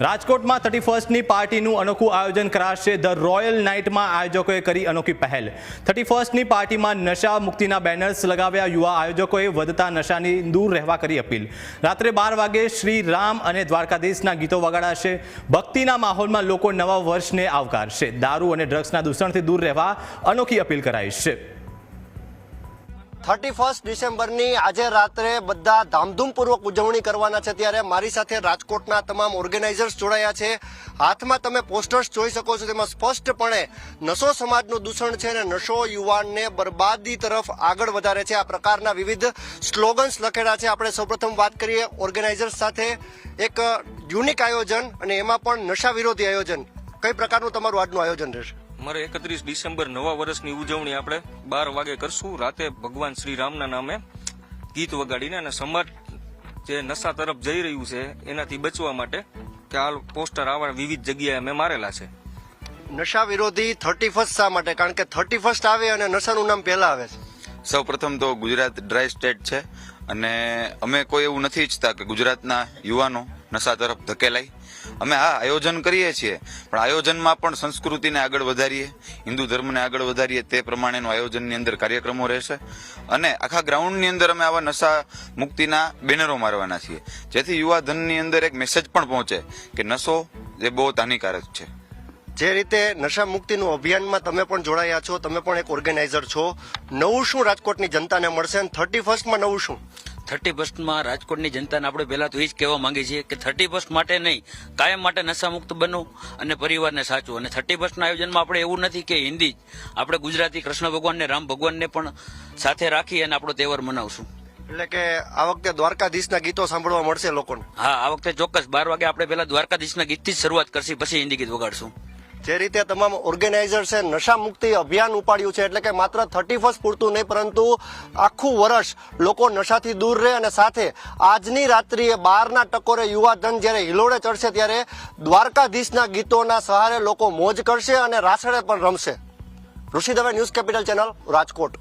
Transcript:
રાજકોટમાં થર્ટી ફર્સ્ટની પાર્ટીનું અનોખું આયોજન કરાશે. ધ રોયલ નાઇટમાં આયોજકોએ કરી અનોખી પહેલ. થર્ટી ફર્સ્ટની પાર્ટીમાં નશા મુક્તિના બેનર્સ લગાવ્યા. યુવા આયોજકોએ વધતા નશાની દૂર રહેવા કરી અપીલ. રાત્રે બાર વાગે શ્રી રામ અને દ્વારકાધીશના ગીતો વગાડાશે. ભક્તિના માહોલમાં લોકો નવા વર્ષને આવકારશે. દારૂ અને ડ્રગ્સના દૂષણથી દૂર રહેવા અનોખી અપીલ કરાઈ છે. થર્ટી ફર્સ્ટ ડિસેમ્બરની આજે રાત્રે બધા ધામધૂમપૂર્વક ઉજવણી કરવાના છે ત્યારે મારી સાથે રાજકોટના તમામ ઓર્ગેનાઇઝર્સ જોડાયા છે. હાથમાં તમે પોસ્ટર્સ જોઈ શકો છો, તેમાં સ્પષ્ટપણે નશો સમાજનું દૂષણ છે અને નશો યુવાનને બરબાદી તરફ આગળ વધારે છે. આ પ્રકારના વિવિધ સ્લોગન્સ લખેલા છે. આપણે સૌપ્રથમ વાત કરીએ ઓર્ગેનાઇઝર્સ સાથે. એક યુનિક આયોજન અને એમાં પણ નશા વિરોધી આયોજન. કઈ પ્રકારનું તમારું આજનું આયોજન રહેશે? મારે એકત્રીસ ડિસેમ્બર નવા વર્ષની ઉજવણી આપણે બાર વાગે કરશું. રાતે ભગવાન શ્રી રામના નામે ગીત વગાડીને અને સમાજ જે નશા તરફ જઈ રહ્યું છે એનાથી બચવા માટે કે આ પોસ્ટર આવા વિવિધ જગ્યાએ અમે મારેલા છે. નશા વિરોધી થર્ટી ફર્સ્ટ શા માટે? કારણ કે થર્ટી ફર્સ્ટ આવે અને નશાનું નામ પહેલા આવે છે. સૌ પ્રથમ તો ગુજરાત ડ્રાય સ્ટેટ છે. અને અમે કોઈ એવું નથી ઈચ્છતા કે ગુજરાતના યુવાનો નશા તરફ ધકેલાય. અમે હા આયોજન કરીએ છીએ, પણ આયોજનમાં પણ સંસ્કૃતિને આગળ વધારીએ, હિન્દુ ધર્મને આગળ વધારીએ તે પ્રમાણેનું આયોજનની અંદર કાર્યક્રમો રહેશે. અને આખા ગ્રાઉન્ડની અંદર અમે આવા નશા મુક્તિના બેનરો મારવાના છીએ. જેથી યુવા ધનની અંદર એક મેસેજ પણ પહોંચે કે નશો એ બહુ હાનિકારક છે. જે રીતે નશા મુક્તિનું અભિયાનમાં તમે પણ જોડાયા છો તમે પણ એક ઓર્ગેનાઇઝર છો. નવું શું રાજકોટની જનતાને મળશે અને થર્ટી ફર્સ્ટમાં નવું શું? થર્ટી ફર્સ્ટમાં રાજકોટની જનતાને આપણે પહેલા તો એ જ કહેવા માંગીએ છીએ કે થર્ટી ફર્સ્ટ માટે નહીં કાયમ માટે નશામુક્ત બનવું અને પરિવારને સાચવું. અને થર્ટી ફર્સ્ટના આયોજનમાં આપણે એવું નથી કે હિન્દી જ. આપણે ગુજરાતી કૃષ્ણ ભગવાનને રામ ભગવાનને પણ સાથે રાખી અને આપણો તહેવાર મનાવશું. એટલે કે આ વખતે દ્વારકાધીશના ગીતો સાંભળવા મળશે લોકોને. હા આ વખતે ચોક્કસ. બાર વાગે આપણે પહેલા દ્વારકાધીશના ગીતથી જ શરૂઆત કરશી પછી હિન્દી ગીત વગાડશું. જે રીતે તમામ ઓર્ગેનાઇઝર્સે નશા મુક્તિ અભિયાન ઉપાડ્યું છે, એટલે કે માત્ર થર્ટી ફર્સ્ટ પૂરતું નહીં, પરંતુ આખું વર્ષ લોકો નશાથી દૂર રહે અને સાથે આજની રાત્રિએ બારના ટકોરે યુવાધન જ્યારે હિલોડે ચડશે ત્યારે દ્વારકાધીશના ગીતોના સહારે લોકો મોજ કરશે અને રાસડે પણ રમશે. Rishi Dave news capital channel, Rajkot.